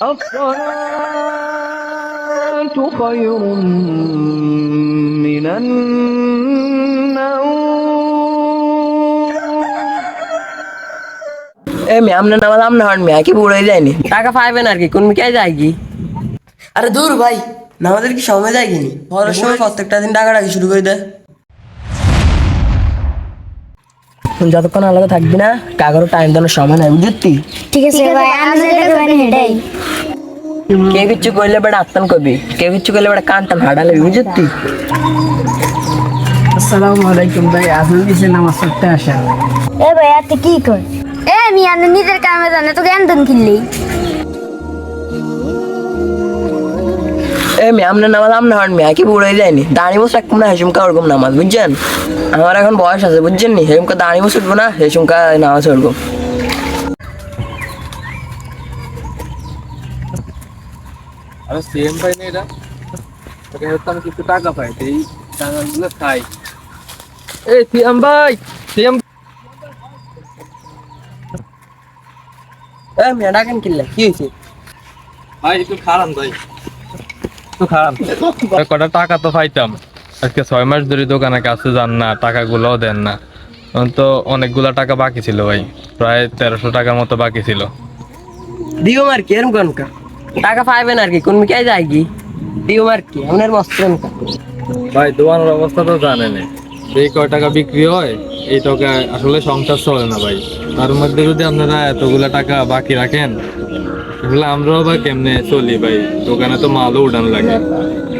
الصلاة خير من النوم এ me আমনে নামাজ আমনে হন মি কি বুড়াই যায়নি টাকা পাইবেন আর কি কোন মি কে যায় কি আরে দূর ভাই নামাজের কি সময় যায় কিনি পরের সময় প্রত্যেকটা দিন টাকা রাখি শুরু করে দেয় যতক্ষণ আলাদা থাকবি না কাকারও টাইম দেওয়ার সময় নাই বুঝলি? ঠিক আছে ভাই আমি যেটা করেন হেডাই কে কিছু কইলে বেটা আত্মান কবি কে কিছু কইলে বেটা কান্তা ভাড়ালে হাডালে বুঝতি আসসালামু আলাইকুম ভাই আপনি নিচে নামাজ পড়তে আসেন? এ ভাই আতে কি কর? এ আমি আনে নিজের কামে জানে তো জ্ঞান দেন কিনলি? এ মি আমনে নামাজ আমনে হন মি কি বুড়াই যায়নি। দাঁড়ি মুছ রাখব না হেসুমকা ওরকম নামাজ বুঝছেন? আমার এখন বয়স আছে বুঝছেন নি? হেসুমকা দাঁড়ি মুছ উঠবো না হেসুমকা নামাজ ওরকম আরে সেম পাই না এটা ওকে হয়তো আমি কিছু টাকা পাই তো এই টাকাগুলো খাই। এই সিয়াম ভাই সিয়াম এ মি ডাকেন কিনলে কি হয়েছে? ভাই একটু খারাপ ভাই। একটু খারাপ। কটা টাকা তো পাইতাম। আজকে ছয় মাস ধরে দোকানে কাছে যান না টাকাগুলোও দেন না। তো অনেকগুলা টাকা বাকি ছিল ভাই প্রায় তেরোশো টাকার মতো বাকি ছিল। দিও মার কি এরকম কনকা টাকা পাইবেন আর কি কোন মি কে যায় কি? দিও মার কি আপনার মস্ত ভাই দোকানের অবস্থা তো জানেন। এই কয় টাকা বিক্রি হয় এই টাকা আসলে সংসার চলে না ভাই। তার মধ্যে যদি আপনারা এতগুলা টাকা বাকি রাখেন তাহলে আমরাও বা কেমনে চলি ভাই? দোকানে তো মালও উঠান লাগে।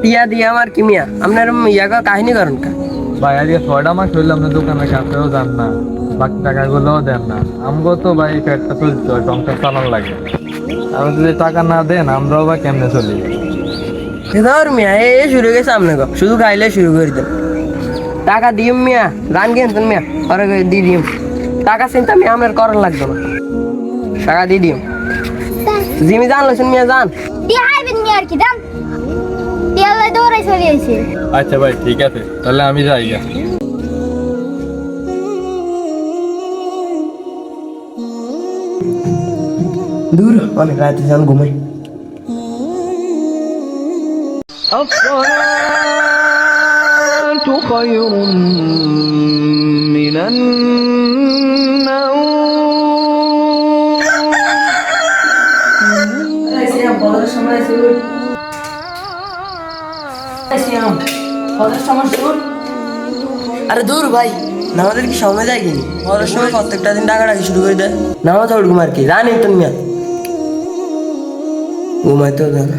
টিয়া দিয়া আমার কি মিয়া? আপনার ইয়া কর কাহিনী করেন কা। ভাই আজকে ছয়টা মাস হইলে আপনার দোকানের কাছেও যান না। বাকি টাকাগুলোও দেন না। আমগো তো ভাই পেটটা চলতে হয় সংসার চালান লাগে। আপনি যদি টাকা না দেন আমরাও বা কেমনে চলি? ধর মিয়া এ এ শুরু গেছে সামনে শুধু খাইলে শুরু করে দেন টাকা দিম মিয়া গান গেছেন মিয়া? পরে করে দিয়ে দিম। টাকা চিন্তা মিয়া আপনার করার লাগবে না। টাকা দিয়ে দিম। জিমি জান লছেন মিয়া জান টিয়া হাইবেন নি আর কি দাম টিয়া লাই দৌড়াই চলে আইছে আচ্ছা ভাই ঠিক আছে তাহলে আমি যাই গা দূর অনেক রাতে যান ঘুমাই الصلاة خير من النوم আরে দূর ভাই। নামাজের কি সময় যায় কিনি পরের সময় প্রত্যেকটা দিন রাখি শুরু করে দেয়। নামাজ ওর ঘুমার কি? জানি তো মিয়া ঘুমাইতেও জানা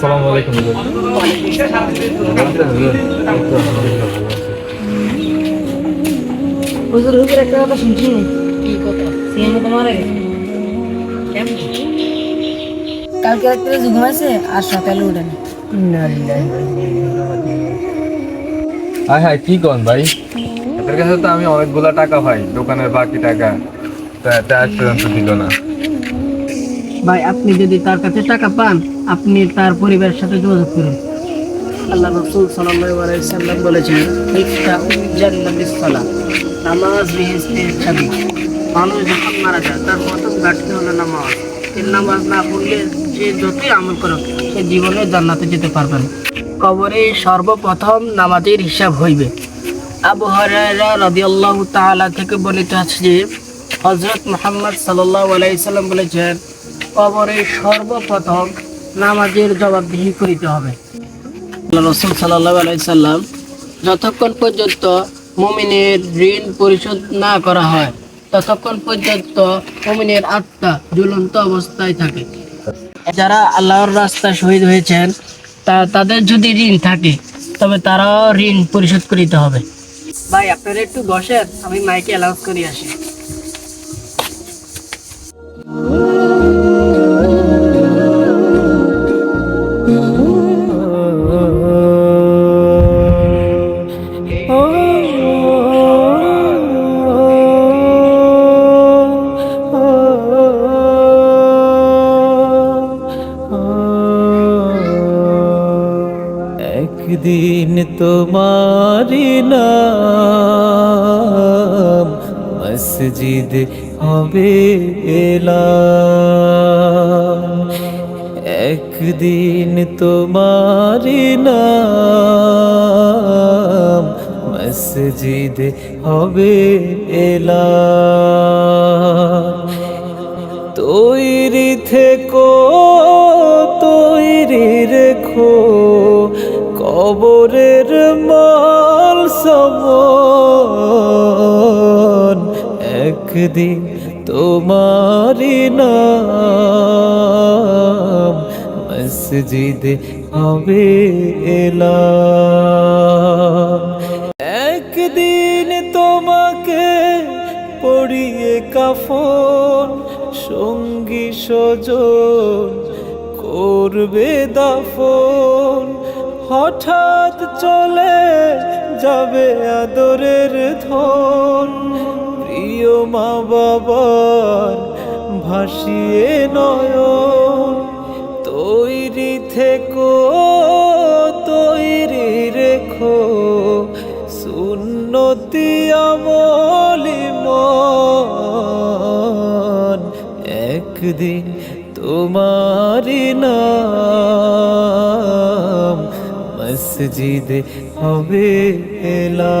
সালাম আলাইকুম। হুজুর হুজুর একটা কথা শুনছি কি কথা সিএম তোমার কালকে রাত্রে ঘুমাইছে আর সকালে হ্যাঁ হ্যাঁ কি কন ভাই এদের কাছে তো আমি অনেকগুলা টাকা পাই দোকানের বাকি টাকা তা তা আজ পর্যন্ত দিল না ভাই আপনি যদি তার কাছে টাকা পান আপনি তার পরিবারের সাথে যোগাযোগ করুন আল্লাহ রসুল সাল্লাম বলেছেন জান্নাতিস। নামাজ বেহেস্তের চাবি মানুষ যখন মারা যায়, তার প্রথম ঘাটতি হলো নামাজ। এই নামাজ না পড়লে যে যতই আমল করো সে জীবনে জান্নাতে যেতে পারবে না। কবরে সর্বপ্রথম নামাজের হিসাব হইবে। আবু হরাইরা রাদিয়াল্লাহু তাআলা থেকে বর্ণিত আছে যে, হযরত মুহাম্মদ সাল্লাল্লাহু আলাইহি সাল্লাম বলেছেন, কবরে সর্বপ্রথম নামাজের জবাবদিহি করিতে হবে। রসুল সাল্লাল্লাহু আলাইহি সাল্লাম যতক্ষণ পর্যন্ত মুমিনের ঋণ পরিশোধ না করা হয়, ততক্ষণ পর্যন্ত মুমিনের আত্মা ঝুলন্ত অবস্থায় থাকে। যারা আল্লাহর রাস্তায় শহীদ হয়েছেন, তা তাদের যদি ঋণ থাকে, তবে তারাও ঋণ পরিশোধ করিতে হবে। ভাই, আপনারা একটু বসেন, আমি মাইকে অ্যালাউন্স করি আসি। একদিন তোমারি না মসজিদে হবে একদিন তোমারি নাম মসজিদে হবে এলা তৈরি একদিন তোমারি নাম মসজিদে হবে একদিন তোমাকে পড়িয়ে কাফন, সঙ্গী সজন করবে দাফন। হঠাৎ চলে যাবে আদরের ধন। প্রিয় মা বাবার ভাসিয়ে নয়ন, তৈরি থেকো, তৈরি রেখো। সুন্নতি আমলি মন, একদিন তোমারি নাম মসজিদে হবে এলা